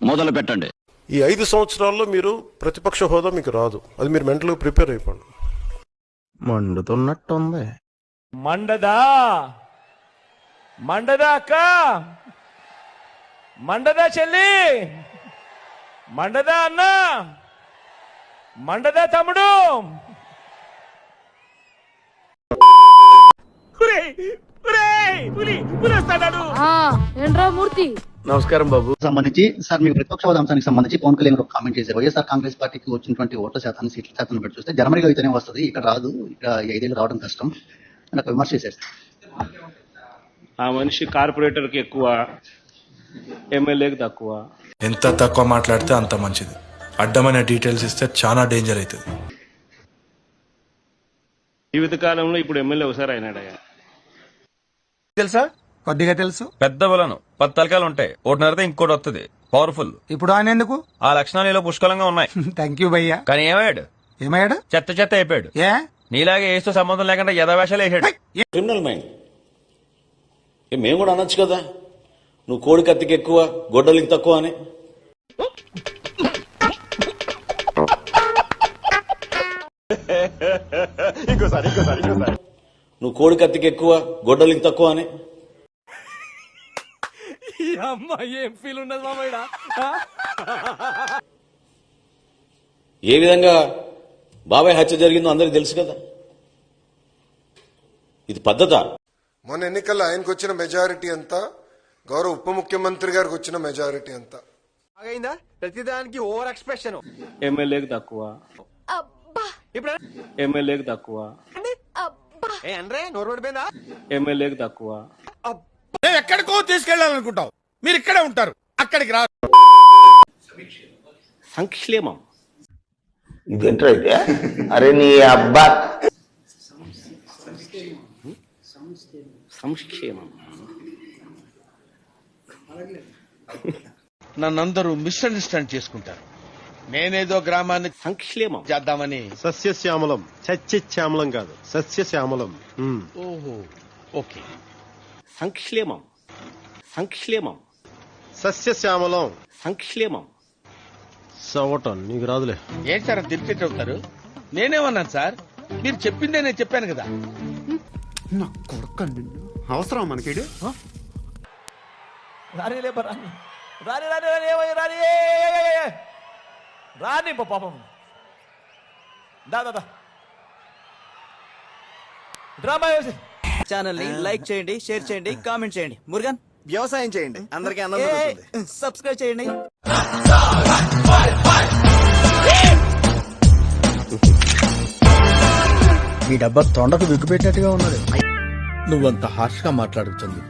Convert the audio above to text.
మొదలు పెట్టండి. ఈ ఐదు సంవత్సరాల్లో మీరు ప్రతిపక్ష హోదా మీకు రాదు. అది మీరు మెంటల్గా ప్రిపేర్ అయిపోండి. మండుతున్నట్టుంది. మండదా? మండదా అక్క? మండదా చెల్లి? మండదా అన్న? మండదా తమ్ముడు? పులి, పులి ఏంట్రా మూర్తి? నమస్కారం బాబు. సంబంధించి సార్ మీకు ప్రతిపక్ష హోదా అంశానికి సంబంధించి పవన్ కళ్యాణ్ ఒక కామెంట్ చేశారు. వైఎస్ఆర్ కాంగ్రెస్ పార్టీకి వచ్చినటువంటి ఓట్ల శాతాన్ని సీట్ల శాతాన్ని బట్టి చూస్తే జర్మనీలో అయితేనే వస్తుంది ఇక్కడ రాదు ఇక్కడ ఐదేళ్ళు రావడం కష్టం అని ఒక విమర్శ చేశారు. ఆ మనిషి కార్పొరేటర్కి ఎక్కువ ఎమ్మెల్యేకి తక్కువ. ఎంత తక్కువ మాట్లాడితే అంత మంచిది. అడ్డమైన డీటెయిల్స్ ఇస్తే చాలా డేంజర్ అవుతుంది. జీవితకాలంలో ఇప్పుడు ఎమ్మెల్యే ఒకసారి అయినాడయ్యా. తెలుసా? కొద్దిగా తెలుసు? పెద్ద బలను. పది తలకాలు ఉంటాయి. ఒకటి నడితే ఇంకోటి వస్తుంది పవర్ఫుల్ ఇప్పుడు ఆయన ఎందుకు? ఆ లక్షణాలు ఇలా పుష్కలంగా ఉన్నాయి. థ్యాంక్ యూ భయ్యా. కానీ ఏమయ్యాడు? ఏమయ్యాడు? చెత్త చెత్త అయిపోయాడు. ఏ? నీలాగే ఏస్తూ సంబంధం లేకుండా యథావేషాలు వేసాడు. క్రిమినల్ మైండ్ ఏ మేము కూడా అనొచ్చు కదా? నువ్వు కోడి కత్తికి ఎక్కువ గొడ్డలికి తక్కువ అని. నువ్వు కోడి కత్తికి ఎక్కువ గొడ్డలికి తక్కువ అని. అమ్మ ఏం ఫీల్ ఉన్నది మామయ్య ఏ విధంగా బాబాయ్ హత్య జరిగిందో అందరికి తెలుసు కదా. ఇది పద్ధత? మొన్న ఎన్నికల్లో ఆయనకు వచ్చిన మెజారిటీ ఎంత గౌరవ ఉప ముఖ్యమంత్రి గారికి వచ్చిన మెజారిటీ ఎంత బాగైందా ప్రతిదానికి ఓవర్ ఎక్స్ప్రెషన్ ఎమ్మెల్యేకి తక్కువ. ఇప్పుడు? ఎమ్మెల్యేకి తక్కువ. ఏ అంటే నోరు పడిపోయిందా ఎమ్మెల్యేకి తక్కువ. ఎక్కడికో తీసుకెళ్ళాలనుకుంటాం మీరు ఇక్కడే ఉంటారు. అక్కడికి రా. సంక్షేమం. ఇదేంటో అయితే అరే నీ అబ్బా. సంక్షేమం. నన్నందరూ మిస్అండర్స్టాండ్ చేసుకుంటారు. నేనేదో గ్రామాన్ని సంక్షేమం. చేద్దామని. సస్యశ్యామలం. సస్యశ్యామలం కాదు. సస్యశ్యామలం. ఓహో. ఓకే. సంక్షేమం. సంక్షేమం. సస్యశ్యామలం. సంక్షేమం. సవటం నీకు రాదులే. ఏంటి సార్ తిరిగి చెబుతారు? నేనేమన్నాను సార్? మీరు చెప్పిందే నేను చెప్పాను కదా. అవసరం మనకి రాని లేప రాని. రాని రాని రాని ఏమయ్య, రాని? ఏ, ఏ, ఏ, ఏ, ఏ. రాని పా- పాపం. దా దా దా. డ్రామా వేసి. ఛానల్ని లైక్ చేయండి షేర్ చేయండి కామెంట్ చేయండి. మురుగన్. వ్యవసాయం చేయండి. అందరికీ అన్నం సబ్స్క్రైబ్ చేయండి. మీ డబ్బా తొండకు విగ్గు పెట్టినట్టుగా ఉన్నది. నువ్వంత హార్ష్గా మాట్లాడుతుంది